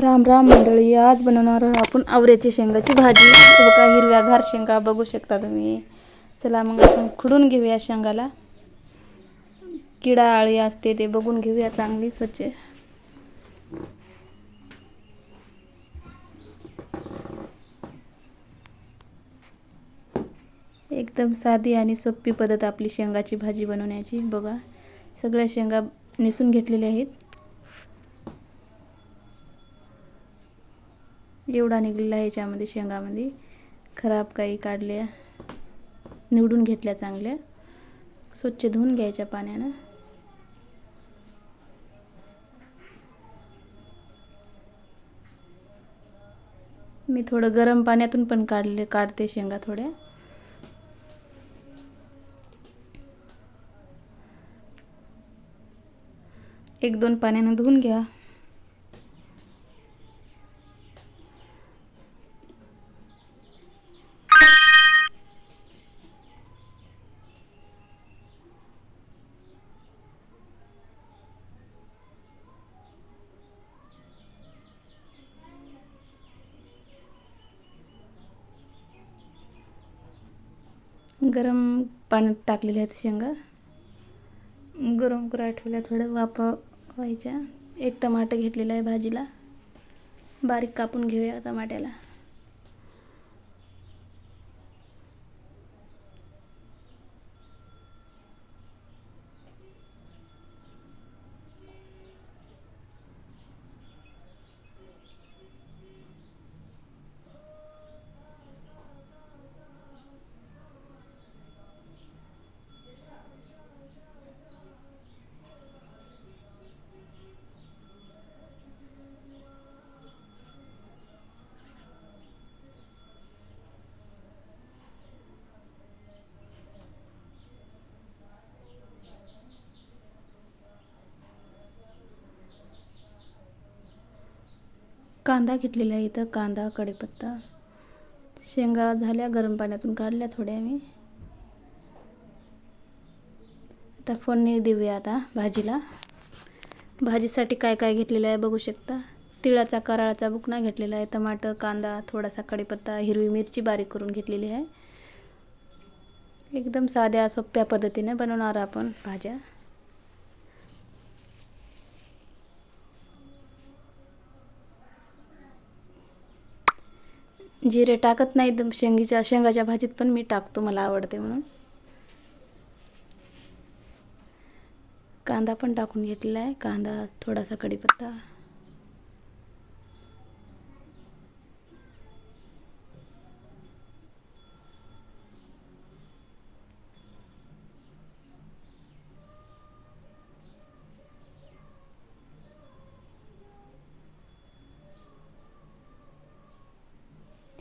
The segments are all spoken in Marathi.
राम राम मंडळी आज बनवणार आहोत आपण आवऱ्याची शेंगाची भाजी. का बघा हिरव्यागार शेंगा बघू शकता तुम्ही. चला मग आपण खुडून घेऊया शेंगाला. किडा आळी असते ते बघून घेऊया चांगली स्वच्छ. एकदम साधी आणि सोपी पद्धत आपली शेंगाची भाजी बनवण्याची. बघा सगळ्या शेंगा निसून घेतलेल्या आहेत. एवढा निघलेला आहे याच्यामध्ये शेंगामध्ये. खराब काही काढल्या निवडून घेतल्या चांगल्या. स्वच्छ धुवून घ्यायच्या पाण्यानं. मी थोडं गरम पाण्यातून पण काढले काढते शेंगा थोड्या. एक दोन पाण्यानं धुवून घ्या. गरम पाण्यात टाकलेल्या आहेत शेंगा. गरम करा ठेवल्या थोड्या वाफा व्हायच्या. एक टमाटर घेतलेला आहे भाजीला. बारीक कापून घेऊया टमाट्याला. कांदा घेतलेला आहे इथं कांदा कढीपत्ता. शेंगा झाल्या गरम पाण्यातून काढल्या थोड्या मी आता फोडणी देऊया आता भाजीला. भाजीसाठी काय काय घेतलेलं आहे बघू शकता. तिळाचा कराळाचा बुकना घेतलेला आहे टमाटर कांदा थोडासा कढीपत्ता हिरवी मिरची बारीक करून घेतलेली आहे. एकदम साध्या सोप्या पद्धतीने बनवणार आपण भाज्या. जिरे टाकत नाही एकदम शेंगीच्या शेंगाच्या भाजीत पण मी टाकतो मला आवडते म्हणून. कांदा पण टाकून घेतलेला आहे. कांदा थोडासा कढीपत्ता.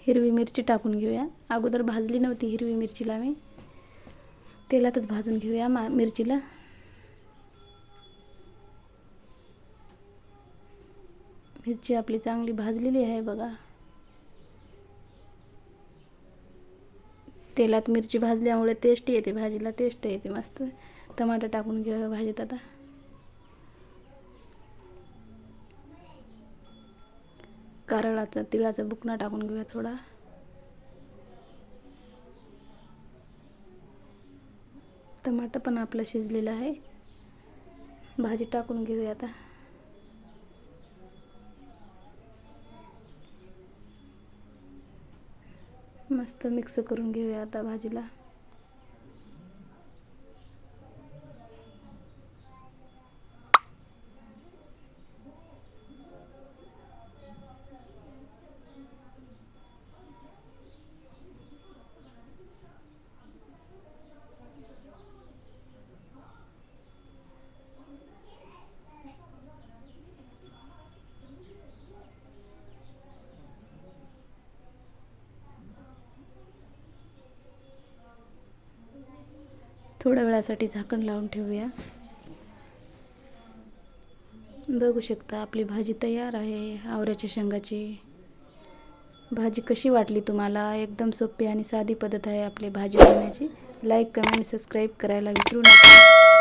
हिरवी मिरची टाकून घेऊया. अगोदर भाजली नव्हती हिरवी मिरचीला मी. तेलातच भाजून घेऊया मा मिरचीला. मिरची आपली चांगली भाजलेली आहे बघा. तेलात मिरची भाजल्यामुळे टेस्ट येते भाजीला टेस्ट येते मस्त. टमाटर टाकून घेऊया भाजीत आता. कारळाचा तिळाचा बुकना टाकून घेऊया थोडा. टमाटर पण आपलं शिजलेलं आहे. भाजी टाकून घेऊया आता. मस्त मिक्स करून घेऊया आता भाजीला. थोड्या वेळासाठी झाकण लावून ठेवूया. बघू शकता आपली भाजी तयार आहे आवऱ्याच्या शेंगाची. भाजी कशी वाटली तुम्हाला? एकदम सोपी आणि साधी पद्धत आहे आपली भाजी बनवण्याची लाईक कमेंट सबस्क्राईब करायला विसरू नका.